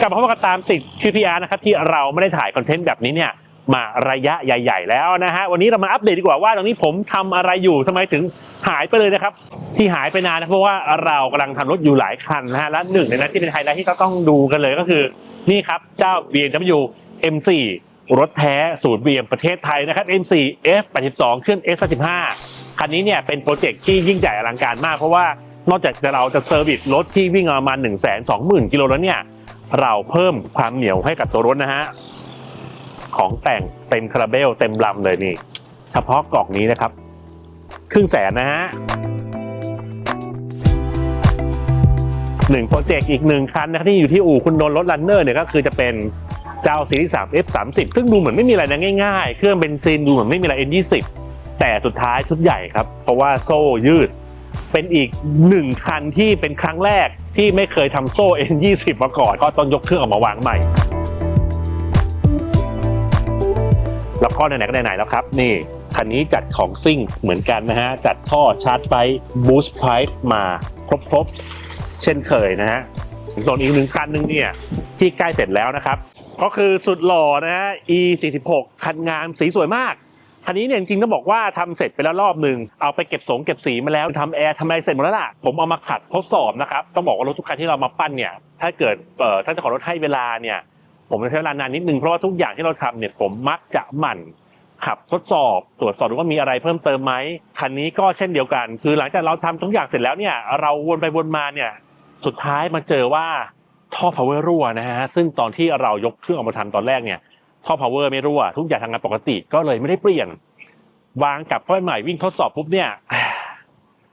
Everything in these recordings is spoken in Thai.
กลับมาพบกันตามติดชื่อพีอาร์นะครับที่เราไม่ได้ถ่ายคอนเทนต์แบบนี้เนี่ยมาระยะใหญ่ ๆ แล้วนะฮะวันนี้เรามาอัปเดตดีกว่าว่าตอนนี้ผมทำอะไรอยู่ทำไมถึงหายไปเลยนะครับ ที่หายไปนานนะเพราะว่าเรากำลังทำรถอยู่หลายคันนะฮะและหนึ่งในนั้นที่เป็นไฮไลท์ที่เราต้องดูกันเลยก็คือ นี่ครับเจ้า BMW M4 รถแท้ศูนย์ BM ประเทศไทยนะครับ M4 F82 เครื่อง S35 คันนี้เนี่ยเป็นโปรเจกต์ที่ยิ่งใหญ่อลังการมากเพราะว่านอกจากเราจะเซอร์วิสรถที่วิ่งมาประมาณ 1 2 0 0 0 0กิโลแล้วเนี่ย เราเพิ่มความเหนียวให้กับตัวรถนะฮะของแต่งเต็มคาราเบลเต็มลำเลยนี่ เฉพาะกล่องนี้นะครับ ครึ่งแสนนะฮะหนึ่งโปรเจกต์อีกหนึ่งคันนะครับที่อยู่ที่อู่คุณนนท์รถลันเนอร์เนี่ยก็คือจะเป็นเจ้าซีรีส์3 F30 ซึ่งดูเหมือนไม่มีอะไรนะง่ายๆ เครื่องเบนซินดูเหมือนไม่มีอะไร N20 แต่สุดท้ายชุดใหญ่ครับ เพราะว่าโซ่ยืด เป็นอีกหนึ่งคันที่เป็นครั้งแรกที่ไม่เคยทำโซ่ N20 มาก่อน ก็ต้องยกเครื่องออกมาวางใหม่ แล้วก็ไหนๆก็ไหนๆแล้วครับ นี่คันนี้จัดของซิ่งเหมือนกันนะฮะ จัดท่อชาร์จไฟบูสต์ไพร์มาครบๆ เช่นเคยนะฮะส่วนอีกหนึ่งคันหนึงเนี่ย ที่ใกล้เสร็จแล้วนะครับ ก็คือสุดหล่อนะฮะ e 4 6 คันงามสีสวยมาก คันนี้เนี่ยจริงๆต้องบอกว่าทำเสร็จไปแล้วรอบหนึ่งเอาไปเก็บสงเก็บสีมาแล้วทำแอร์ทำอะไรเสร็จหมดแล้วล่ะผมเอามาขัดทดสอบนะครับต้องบอกว่ารถทุกคันที่เรามาปั้นเนี่ยถ้าเกิดเอ่อท่านเจ้าของรถให้เวลาเนี่ยผมจะใช้เวลานานนิดนึงเพราะว่าทุกอย่างที่เราทำเนี่ยผมมักจะหมั่นขับทดสอบตรวจสอบดูว่ามีอะไรเพิ่มเติมไหมคันนี้ก็เช่นเดียวกัน คือหลังจากเราทำทุกอย่างเสร็จแล้วเนี่ยเราวนไปวนมาเนี่ยสุดท้ายมาเจอว่าท่อ power รั่วนะฮะซึ่งตอนที่เรายกเครื่องออกมาทำตอนแรกเนี่ย ท่อ power ไม่รั่ว ทุกอย่างทำงานปกติก็เลยไม่ได้เปลี่ยน วางกลับเข้าไปใหม่วิ่งทดสอบปุ๊บเนี่ย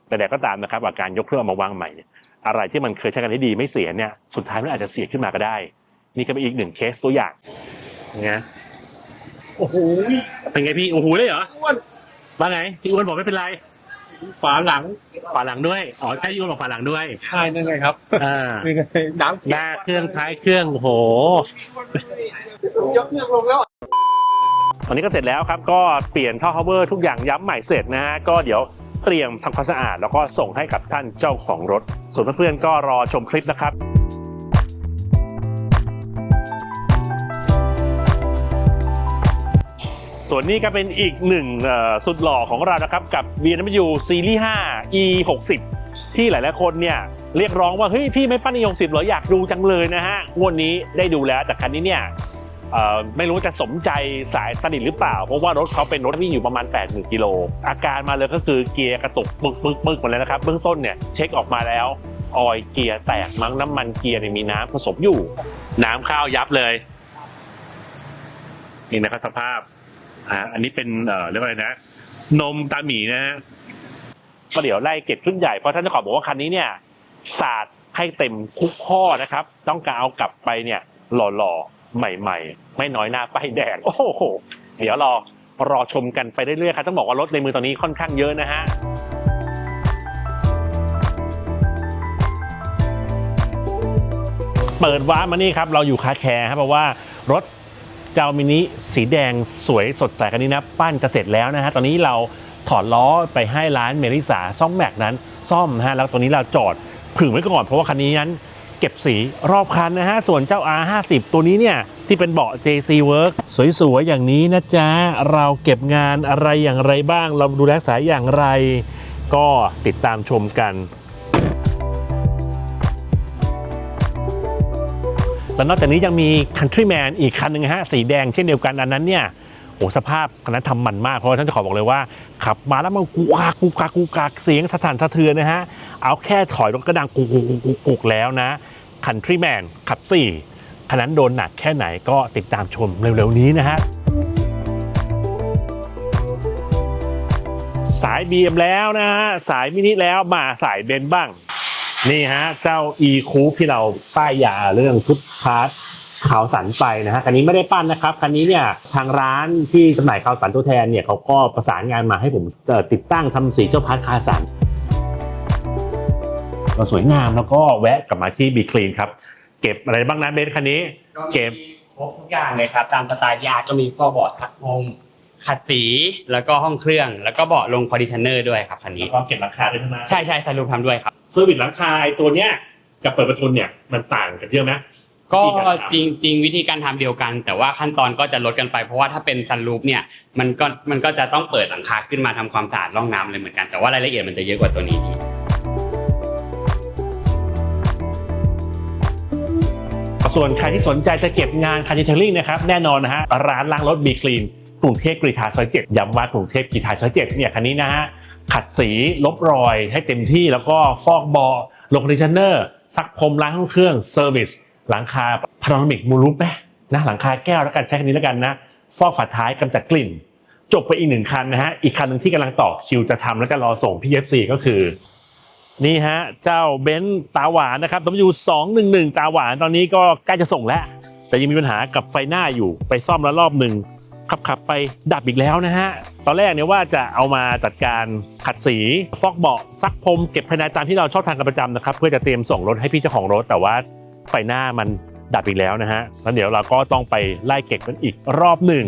แต่แต่ก็ตามนะครับอาการยกเครื่องเอามาวางใหม่เนี่ยอะไรที่มันเคยใช้กันได้ดีไม่เสียเนี่ยสุดท้ายมันอาจจะเสียขึ้นมาก็ได้ นี่ก็เป็นอีกหนึ่งเคสตัวอย่างนะโอ้โหเป็นไงพี่โอ้โหเลยเหรออ้วนว่าไงพี่อ้วนบอกไม่เป็นไร ฝาหลังฝาหลังด้วย อ๋อใช่พี่อ้วนบอกฝาหลังด้วยใช่นั่นไงครับอ่านี่ไงน้ำหน้าเครื่องท้ายเครื่องโอ้โห ยกเครื่องลงแล้ว ตอนนี้ก็เสร็จแล้วครับ ก็เปลี่ยนท่อ cover ทุกอย่างย้ำใหม่เสร็จนะฮะ ก็เดี๋ยวเตรียมทำความสะอาด แล้วก็ส่งให้กับท่านเจ้าของรถ ส่วนเพื่อนๆก็รอชมคลิปนะครับ ส่วนนี้ก็เป็นอีกหนึ่งสุดหล่อของเรานะครับ กับ BMW Series 5 E 60 ที่หลายๆคนเนี่ยเรียกร้องว่าเฮ้ยพี่ไม่ปั้น E 60 เหรออยากดูจังเลยนะฮะงวดนี้ได้ดูแล้วแต่คันนี้เนี่ยไม่รู้จะสมใจสายสนิทหรือเปล่า เพราะว่ารถเขาเป็นรถวิ่อยู่ประมาณ 80,000กิโลอาการมาเลยก็คือเกียร์กระตุกปึกปึกปึกหมดเลยนะครับ เบื้องต้นเนี่ยเช็คออกมาแล้วออยเกียร์แตกมั้งน้ำมันเกียร์เนี่ยมีน้ำผสมอยู่ น้ำข้าวยับเลย นี่นะครับสภาพ อ่าอันนี้เป็นเอ่อเรียกว่าอะไรนะ นมตาหมีนะฮะก็เดี๋ยวไล่เก็บรุ่นใหญ่เพราะท่านเจ้าของบอกว่าคันนี้เนี่ยสาดให้เต็มคุกข้อนะครับ ต้องการเอากลับไปเนี่ย หล่อๆ ใหม่ๆ ไม่น้อยหน้าป้ายแดงโอ้โห เดี๋ยวรอรอชมกันไปเรื่อยๆครับต้องบอกว่ารถในมือตอนนี้ค่อนข้างเยอะนะฮะเปิดว้าร์ปมานี่ครับเราอยู่คาแคร์ครับเพราะว่ารถ เจ้ามินิสีแดงสวยสดใสคันนี้นะปั้นจะเสร็จแล้วนะฮะตอนนี้เราถอดล้อไปให้ร้านเมริสาซ่อมแม็กนั้น ซ่อมนะฮะแล้วตัวนี้เราจอดผึ่งไว้ก่อนเพราะว่าคันนี้นั้นเก็บสีรอบคันนะฮะ ส่วนเจ้า R50 ตัวนี้เนี่ย ที่เป็นเบาะ JC Work สวยๆ อย่างนี้นะจ๊ะ เราเก็บงานอะไรอย่างไรบ้าง เราดูแลรักษาอย่างไร ก็ติดตามชมกัน แล้วนอกจากนี้ยังมี Countryman อีกคันหนึ่งฮะสีแดงเช่นเดียวกันอันนั้นเนี่ยโอ้สภาพคันนั้นทำมันมากเพราะท่านจะขอบอกเลยว่า ขับมาแล้วมันกูกากกูกากกูกากเสียงสถานสะเทือนนะฮะ เอาแค่ถอยรถกระดังกูกูกูกูกูกแล้วนะ Countryman ขับสี่คันนั้นโดนหนักแค่ไหนก็ติดตามชมเร็วๆนี้นะฮะสาย BM แล้วนะฮะสายมินิแล้วมาสายเบนบ้าง นี่ฮะเจ้า e c o u p ที่เราป้ายยาเรื่องชุดพาร์ทขาวสันไปนะฮะคันนี้ไม่ได้ปั้นนะครับคันนี้เนี่ยทางร้านที่จำหน่ายขาวสันตัวแทนเนี่ยเขาก็ประสานงานมาให้ผมเอ่อติดตั้งทำสีเจ้าพาร์ทคาสันก็สวยงามแล้วก็แวะกลับมาที่บีคลีนครับ เก็บอะไรบ้างนะเบนซ์คันนี้ เก็บครบทุกอย่างเลยครับ ตามสไตล์ยาก็มีข้อเบาะทักงขัดสีแล้วก็ห้องเครื่อง แล้วก็เบาะลงคอนดิชเนอร์ด้วยครับคันนี้แล้วก็เก็บราคาด้วยใช่ไหมใช่ใช่สรุปทำด้วยครับ เซอร์วิสหลังคาไอ้ตัวเนี้ยกับเปิดประทุนเนี่ยมันต่างกันเยอะไหม ก็วิธีการทำ จริง ๆ วิธีการทำเดียวกัน แต่ว่าขั้นตอนก็จะลดกันไปเพราะว่าถ้าเป็นซันรูปเนี่ยมันก็มันก็จะต้องเปิดหลังคาขึ้นมาทำความสะอาดร่องน้ำเลยเหมือนกันแต่ว่ารายละเอียดมันจะเยอะกว่าตัวนี้อีกส่วนใครที่สนใจจะเก็บงานคาร์ดิเทลลิ่งนะครับ แน่นอนนะฮะ ร้านล้างรถบีคลีน กรุงเทพกรีฑาซอยเจ็ดย้ำว่ากรุงเทพกรีฑาซอยเจ็ดเนี่ยคันนี้นะฮะขัดสีลบรอยให้เต็มที่แล้วก็ฟอกเบาะลงคอนดิชเนอร์ซักพรมล้างห้องเครื่องเซอร์วิสหลังคาพารามิกมูรูปไหมนะหลังคาแก้วแล้วกันใช้คันนี้แล้วกันนะฟอกฝาท้ายกำจัดกลิ่น จบไปอีกหนึ่งคันนะฮะอีกคันหนึ่งที่กำลังต่อคิวจะทำแล้วก็รอส่งพี่เอฟซีก็คือนี่ฮะเจ้าเบนซ์ตาหวานนะครับ W211 ตาหวานตอนนี้ก็ใกล้จะส่งแล้ว แต่ยังมีปัญหากับไฟหน้าอยู่ไปซ่อมแล้วรอบหนึ่ง ขับขับไปดับอีกแล้วนะฮะ ตอนแรกเนี่ยว่าจะเอามาจัดการขัดสีฟอกเบาะซักพรมเก็บภายในตามที่เราชอบทานกันประจำนะครับ เพื่อจะเตรียมส่งรถให้พี่เจ้าของรถ แต่ว่าไฟหน้ามันดับอีกแล้วนะฮะแล้วเดี๋ยวเราก็ต้องไปไล่เก็บกันอีกรอบหนึ่ง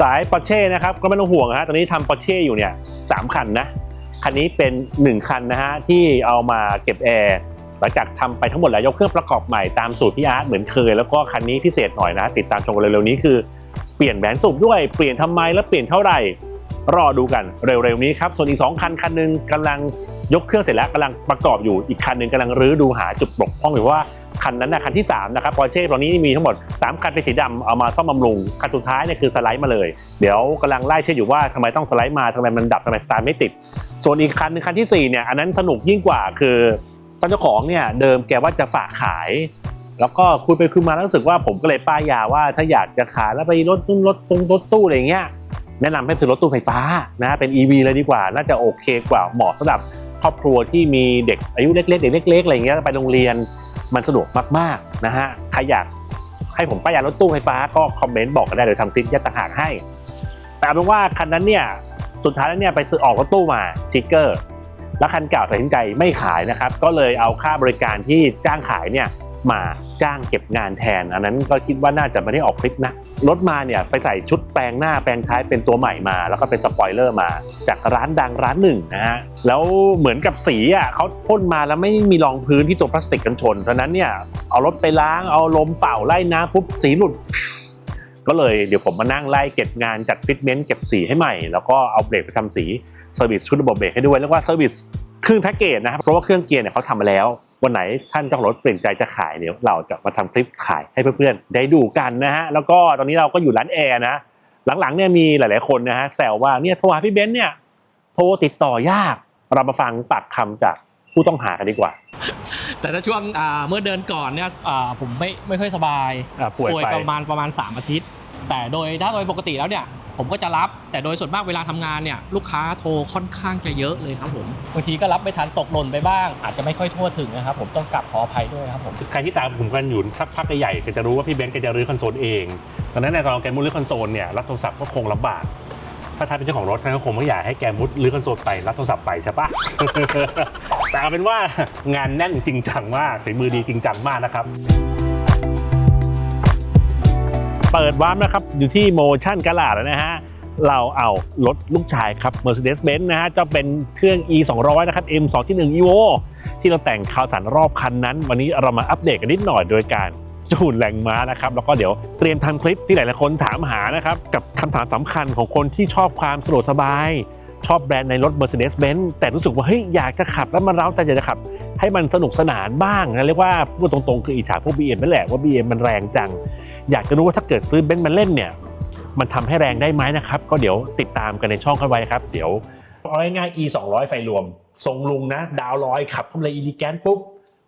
สายปอร์เช่นะครับก็ไม่ต้องห่วงฮะตอนนี้ทำปอร์เช่อยู่เนี่ยสามคันนะคันนี้เป็น 1 คันนะฮะที่เอามาเก็บแอร์ หลังจากทำไปทั้งหมดแล้วยกเครื่องประกอบใหม่ตามสูตรพี่อาร์ตเหมือนเคย แล้วก็คันนี้พิเศษหน่อยนะ ติดตามชมกันเร็วๆนี้คือเปลี่ยนแบรนด์สูบด้วยเปลี่ยนทำไมแล้วเปลี่ยนเท่าไหร่ รอดูกันเร็วๆนี้ครับ ส่วนอีก 2 คันคันหนึงกำลังยกเครื่องเสร็จแล้วกำลังประกอบอยู่อีกคันหนึงกำลังรื้อดูหาจุดบกพร่องอยู่ว่าคันนั้นนะคันที่3นะครับปอร์เช่ตอนนี้มีทั้งหมด 3 คันเป็นสีดำเอามาซ่อมบำรุง คันสุดท้ายเนี่ยคือสไลด์มาเลย เดี๋ยวกำลังไล่เช็คอยู่ว่าทำไมต้องสไลด์มาทำไมมันดับทำไมสตาร์ทไม่ติด ส่วนอีกคันนึงคันที่สี่เนี่ยอันนั้นสนุกยิ่งกว่าคือ ตอนเจ้าของเนี่ยเดิมแกว่าจะฝากขาย แล้วก็คุยไปคุยมาแล้วรู้สึกว่าผมก็เลยป้ายยาว่าถ้าอยากจะขายแล้วไปรถนู่นรถตรงรถตู้อะไรอย่างเงี้ยแนะนำให้ซื้อรถตู้ไฟฟ้านะเป็น EV เลยดีกว่า น่าจะโอเคกว่าเหมาะสำหรับครอบครัวที่มีเด็กอายุเล็ก ๆ เด็กเล็กๆอะไรอย่างเงี้ยไปโรงเรียนมันสะดวกมากๆนะฮะใครอยากให้ผมป้ายยารถตู้ไฟฟ้าก็คอมเมนต์บอกกันได้เดี๋ยวทำคลิปแยกต่างหากให้ แต่เอาเป็นว่าคันนั้นเนี่ยสุดท้ายแล้วเนี่ยไปซื้อออกรถตู้มาซิกเกอร์ แล้วคันเก่าตัดสินใจไม่ขายนะครับ ก็เลยเอาค่าบริการที่จ้างขายเนี่ยมาจ้างเก็บงานแทน อันนั้นก็คิดว่าน่าจะไม่ได้ออกคลิปนะรถมาเนี่ยไปใส่ชุดแปลงหน้าแปลงท้ายเป็นตัวใหม่มา แล้วก็เป็นสปอยเลอร์มา จากร้านดังร้านหนึ่งนะฮะแล้วเหมือนกับสีอะเขาพ่นมาแล้วไม่มีรองพื้นที่ตัวพลาสติกกันชนเพราะนั้นเนี่ยเอารถไปล้างเอาลมเป่าไล่น้ำปุ๊บสีหลุด ก็เลยเดี๋ยวผมมานั่งไล่เก็บงานจัดฟิตเมนต์เก็บสีให้ใหม่ แล้วก็เอาเบรกไปทำสีเซอร์วิสชุดระบบเบรกให้ด้วยแล้วก็เซอร์วิสเครื่องแพ็กเกจนะครับเพราะว่าเครื่องเกียร์เนี่ยเขาทำมาแล้ว วันไหนท่านเจ้าของรถเปลี่ยนใจจะขายเดี๋ยวเราจะมาทำคลิปขายให้เพื่อนๆได้ดูกันนะฮะแล้วก็ตอนนี้เราก็อยู่ร้านแอร์นะหลังๆเนี่ยมีหลายๆคนนะฮะแซวว่าเนี่ยโทรหาพี่เบนซ์เนี่ยโทรติดต่อยาก เรามาฟังปากคำจากผู้ต้องหากันดีกว่า แต่ถ้าช่วงอ่าเมื่อเดือนก่อนเนี่ยอ่าผมไม่ไม่ค่อยสบายอะป่วยไปประมาณประมาณ 3 อาทิตย์ แต่โดยถ้าโดยปกติแล้วเนี่ย ผมก็จะรับแต่โดยส่วนมากเวลาทำงานเนี่ยลูกค้าโทรค่อนข้างจะเยอะเลยครับผมบางทีก็รับไม่ทันตกหล่นไปบ้าง อาจจะไม่ค่อยทั่วถึงนะครับผมต้องกลับขออภัยด้วยครับผมใครที่ตามผมกันอยู่สักพักใหญ่ก็จะรู้ว่าพี่เบนซ์แกจะรื้อคอนโซลเองดังนั้นในตอนแกมุดรื้อคอนโซลเนี่ยรับโทรศัพท์ก็คงลำบากถ้าท่านเป็นเจ้าของรถท่านก็คงไม่อยากให้แกมุดรื้อคอนโซลไปรับโทรศัพท์ไปใช่ปะแต่เอาเป็นว่างานแน่นจริงจังมากฝีมือดีจริงจังมากนะครับ เปิดวาร์มนะครับ อยู่ที่โมชั่นก r ลาดนะฮะ เราเอารถลูกชายครับ Mercedes-Benz นะฮะจะเป็นเครื่อง E 2 0 0นะครับ M 2 1 Evo ที่เราแต่งข่าวสารรอบคันนั้น วันนี้เรามาอัปเดตกันนิดหน่อยโดยการจูนแรงม้านะครับ แล้วก็เดี๋ยวเตรียมทำคลิปที่หลายๆคนถามหานะครับ กับคำถามสำคัญของคนที่ชอบความสะดวกสบาย ชอบแบรนด์ในรถ Mercedes-Benz แต่รู้สึกว่าเฮ้ยอยากจะขับแล้วมันเร้าแต่อยากจะขับ ให้มันสนุกสนานบ้างนะเรียกว่าพูดตรงๆ คืออิจฉาพวก BM นั่นแหละว่า BM มันแรงจัง อยากจะรู้ว่าถ้าเกิดซื้อเบนซ์มาเล่นเนี่ยมันทำให้แรงได้ไหมนะครับ ก็เดี๋ยวติดตามกันในช่องกันไว้ครับ เดี๋ยวเอาง่ายๆ e 2 0 0 ไฟรวม ทรงลุงนะ ดาวร้อยขับเข้มเลยอีลิแกนปุ๊บ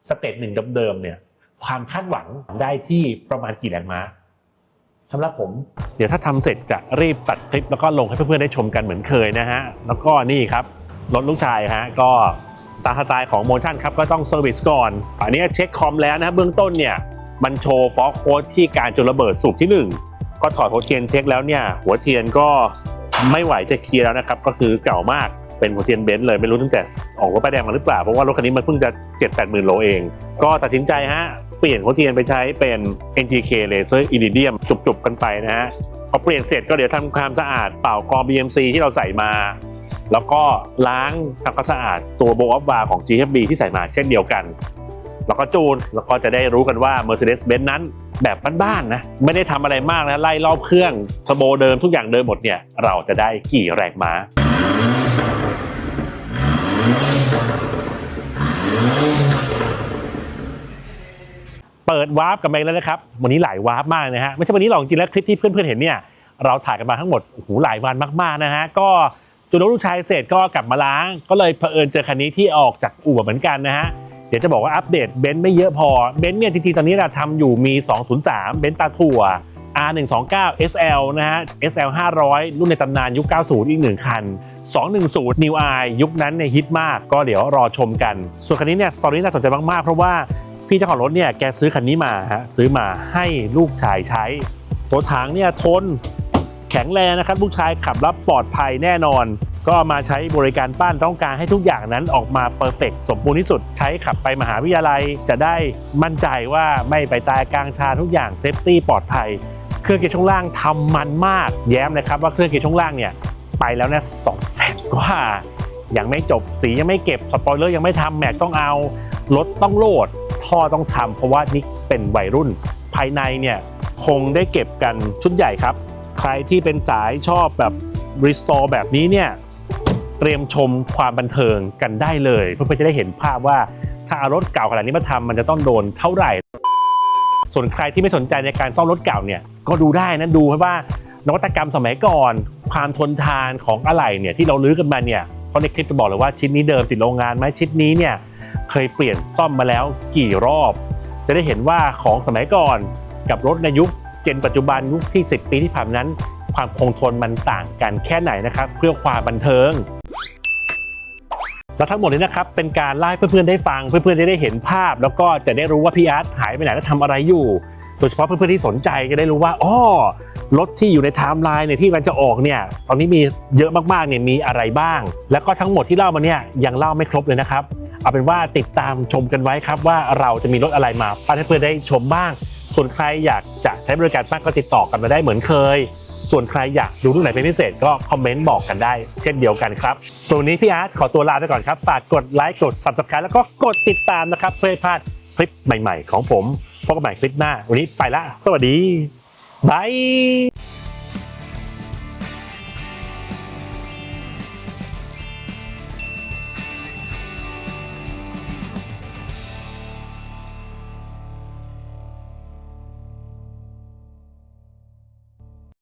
สเตจหนึ่งเดิมๆเนี่ยความคาดหวังได้ที่ประมาณกี่แรงม้า สำหรับผม เดี๋ยวถ้าทำเสร็จจะรีบตัดคลิปแล้วก็ลงให้เพื่อนๆได้ชมกันเหมือนเคยนะฮะ แล้วก็นี่ครับรถลูกชายฮะก็ตามสไตล์ของโมชั่นครับก็ต้องเซอร์วิสก่อน อันนี้เช็คคอมแล้วนะเบื้องต้นเนี่ยมันโชว์ฟอสโค้ดที่การจุดระเบิดสูบที่ 1 ก็ถอดหัวเทียนเช็คแล้วเนี่ยหัวเทียนก็ไม่ไหวจะเคลียร์แล้วนะครับก็คือเก่ามากเป็นหัวเทียนเบนซ์เลยไม่รู้ตั้งแต่ออกรถป้ายแดงมาหรือเปล่าเพราะว่ารถคันนี้มันเพิ่งจะ 7 8 0 0 0 0โลเอง ก็ตัดสินใจฮะ เปลี่ยนหัวเทียนไปใช้เป็น NGK Laser Iridium จุบๆกันไปนะฮะพอเปลี่ยนเสร็จก็เดี๋ยวทำความสะอาดเป่ากรอง BMC ที่เราใส่มา แล้วก็ล้างทำความสะอาดตัวโบอัพวาของ GFB ที่ใส่มาเช่นเดียวกัน แล้วก็จูนแล้วก็จะได้รู้กันว่า Mercedes-Benz นั้นแบบบ้านๆนะไม่ได้ทำอะไรมากนะไล่รอบเครื่องเทอร์โบเดิมทุกอย่างเดิมหมดเนี่ยเราจะได้กี่แรงม้า เปิดวาร์ปกันไปแล้วนะครับ วันนี้หลายวาร์ปมากนะฮะไม่ใช่วันนี้หรอกจริงแล้วคลิปที่เพื่อนๆเห็นเนี่ยเราถ่ายกันมาทั้งหมดโอ้โหหลายวันมากๆนะฮะก็จนลูกชายเสร็จก็กลับมาล้าง ก็เลยเผอิญเจอคันนี้ที่ออกจากอู่เหมือนกันนะฮะเดี๋ยวจะบอกว่าอัปเดตเบนซ์ไม่เยอะพอเบนซ์เนี่ยจริงๆตอนนี้เราทำอยู่มี 203 เบนซ์ตาถั่ว R129 SL นะฮะ SL 500 รุ่นในตำนานยุค 90 อีกหนึ่งคัน 210 New i ยุคนั้นเนี่ยฮิตมาก ก็เดี๋ยวรอชมกัน ส่วนคันนี้เนี่ยสตอรี่น่าสนใจมากๆ เพราะว่า พี่เจ้าของรถเนี่ยแกซื้อคันนี้มาฮะซื้อมาให้ลูกชายใช้ ตัวถังเนี่ยทนแข็งแรงนะครับ ลูกชายขับรับปลอดภัยแน่นอน ก็มาใช้บริการปั้นต้องการให้ทุกอย่างนั้นออกมาเพอร์เฟกสมบูรณ์ที่สุด ใช้ขับไปมหาวิทยาลัยจะได้มั่นใจว่าไม่ไปตายกลางทางทุกอย่างเซฟตี้ปลอดภัย เครื่องเกียร์ช่วงล่างทำมันมาก แย้มนะครับว่าเครื่องเกียร์ช่วงล่างเนี่ยไปแล้วนะสองแสนกว่ายังไม่จบสียังไม่เก็บสปอยเลอร์ยังไม่ทำแม็กต้องเอารถต้องโหลด ท่อต้องทำเพราะว่านี่เป็นวัยรุ่น ภายในเนี่ยคงได้เก็บกันชุดใหญ่ครับ ใครที่เป็นสายชอบแบบรีสตอร์แบบนี้เนี่ยเตรียมชมความบันเทิงกันได้เลย เพื่อจะได้เห็นภาพว่าถ้าเอารถเก่าขนาดนี้มาทำมันจะต้องโดนเท่าไหร่ ส่วนใครที่ไม่สนใจในการซ่อมรถเก่าเนี่ยก็ดูได้นะดูว่านวัตกรรมสมัยก่อน ความทนทานของอะไหล่เนี่ยที่เราลื้อกันมาเนี่ยเพราะในคลิปจะบอกเลยว่าชิ้นนี้เดิมติดโรงงานไหมชิ้นนี้เนี่ย เคยเปลี่ยนซ่อมมาแล้วกี่รอบ จะได้เห็นว่าของสมัยก่อนกับรถในยุคเจนปัจจุบันยุคที่ 10 ปีที่ผ่านมานั้น ความคงทนมันต่างกันแค่ไหนนะครับ เพื่อความบันเทิงแล้วทั้งหมดนี้นะครับเป็นการไล่เพื่อนๆได้ฟังเพื่อนๆจะได้เห็นภาพ แล้วก็จะได้รู้ว่าพี่อาร์ตหายไปไหนและทำอะไรอยู่ โดยเฉพาะเพื่อนๆที่สนใจจะได้รู้ว่าอ้อรถที่อยู่ในไทม์ไลน์เนี่ยที่มันจะออกเนี่ยตอนนี้มีเยอะมากๆเนี่ยมีอะไรบ้าง แล้วก็ทั้งหมดที่เล่ามาเนี่ยยังเล่าไม่ครบเลยนะครับ เอาเป็นว่าติดตามชมกันไว้ครับว่าเราจะมีรถอะไรมาให้เพื่อนได้ชมบ้าง ส่วนใครอยากจะใช้บริการปั้นก็ติดต่อกันมาได้เหมือนเคย ส่วนใครอยากดูรุ่นไหนเป็นพิเศษก็คอมเมนต์บอกกันได้ เช่นเดียวกันครับส่วนนี้พี่อาร์ตขอตัวลาไปก่อนครับฝากกดไลค์กด subscribe แล้วก็กดติดตามนะครับเพื่อไม่พลาดคลิปใหม่ ๆ ของผมพบกันใหม่คลิปหน้า วันนี้ไปละ สวัสดีบาย